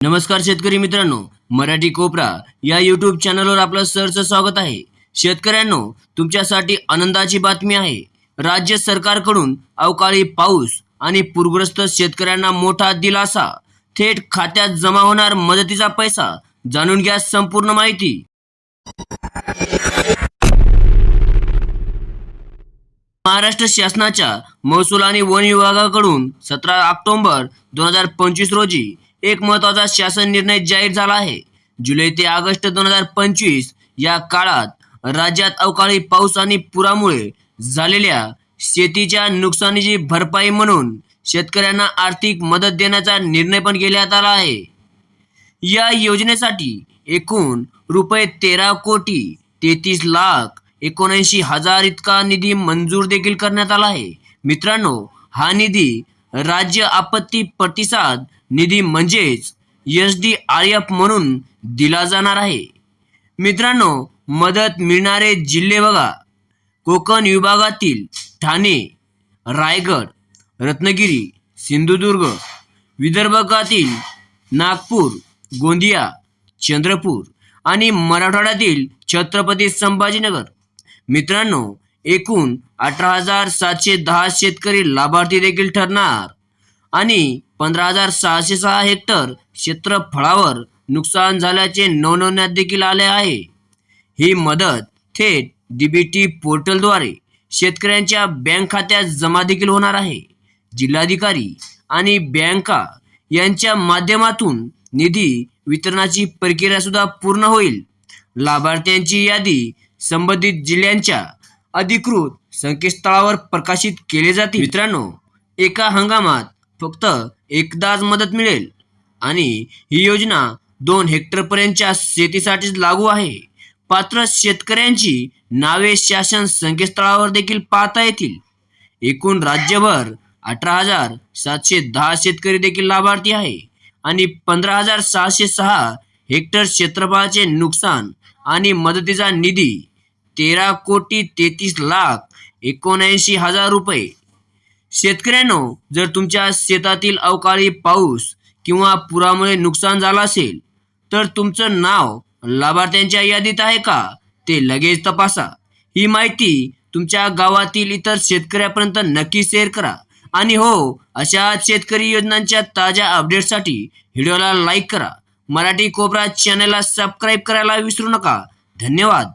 नमस्कार शेतकरी मित्रांनो मराठी कोपरा या यूट्यूब चॅनलवर आपलं सरचं स्वागत आहे. शेतकऱ्यांनो तुमच्यासाठी आनंदाची बातमी आहे. राज्य सरकारकडून अवकाळी पाऊस आणि पूरग्रस्त शेतकऱ्यांना मोठा दिलासा. थेट खात्यात जमा होणार मदतीचा पैसा. जाणून घ्या संपूर्ण माहिती. महाराष्ट्र शासनाच्या महसूल आणि वन विभागाकडून सतरा ऑक्टोबर दोन हजार पंचवीस रोजी एक महत्त्वाचा शासन निर्णय जाहीर झाला आहे. जुलै ते ऑगस्ट दोन हजार पंचवीस या काळात राज्यात अवकाळी पाऊस आणि पुरामुळे झालेल्या शेतीच्या नुकसानीची भरपाई म्हणून शेतकऱ्यांना आर्थिक मदत देण्याचा निर्णय पण घेण्यात आला आहे. या योजनेसाठी एकूण रुपये तेरा कोटी तेहतीस लाख एकोणऐंशी हजार इतका निधी मंजूर देखील करण्यात आला आहे. मित्रांनो हा निधी राज्य आपत्ती प्रतिसाद निधी म्हणजेच एस डी आर एफ म्हणून दिला जाणार आहे. मित्रांनो मदत मिळणारे जिल्हे बघा. कोकण विभागातील ठाणे रायगड रत्नागिरी सिंधुदुर्ग विदर्भातील नागपूर गोंदिया चंद्रपूर आणि मराठवाड्यातील छत्रपती संभाजीनगर. मित्रांनो एकूण अठरा हजार सातशे दहा शेतकरी लाभार्थी देखील ठरणार. आणि पंधरा हजार सहाशे सहा हेक्टर क्षेत्रफळावर नुकसान झाल्याचे नोंदवण्यात देखील आले आहे. ही मदत थेट डीबीटी पोर्टलद्वारे शेतकऱ्यांच्या बँक खात्यात जमा देखील होणार आहे. जिल्हाधिकारी आणि बँका यांच्या माध्यमातून निधी वितरणाची प्रक्रिया सुद्धा पूर्ण होईल. लाभार्थ्यांची यादी संबंधित जिल्ह्यांच्या अधिकृत संकेतस्थळावर प्रकाशित केले जाते मित्रांनो एका हंगामात फक्त एकदाच मदत मिळेल. आणि ही योजना दोन हेक्टरपर्यंतच्या शेतीसाठीच लागू आहे. पात्र शेतकऱ्यांची नावे शासन संकेतस्थळावर देखील पाहता येतील. एकूण राज्यभर अठरा हजार सातशे दहा शेतकरी देखील लाभार्थी आहे. आणि पंधरा हजार सहाशे सहा हेक्टर क्षेत्रफळाचे नुकसान आणि मदतीचा निधी तेरा कोटी तेहतीस लाख एकोणऐंशी हजार रुपये शेतकऱ्यांनो जर तुमच्या शेतातील अवकाळी पाऊस किंवा पुरामुळे नुकसान झालं असेल तर तुमचं नाव लाभार्थ्यांच्या यादीत आहे का? ते लगेच तपासा. ही माहिती तुमच्या गावातील इतर शेतकऱ्यापर्यंत नक्की शेअर करा. आणि हो अशा शेतकरी योजनांच्या ताज्या अपडेटसाठी व्हिडिओला लाईक करा. मराठी कोबरा चॅनलला सबस्क्राईब करायला विसरू नका. धन्यवाद.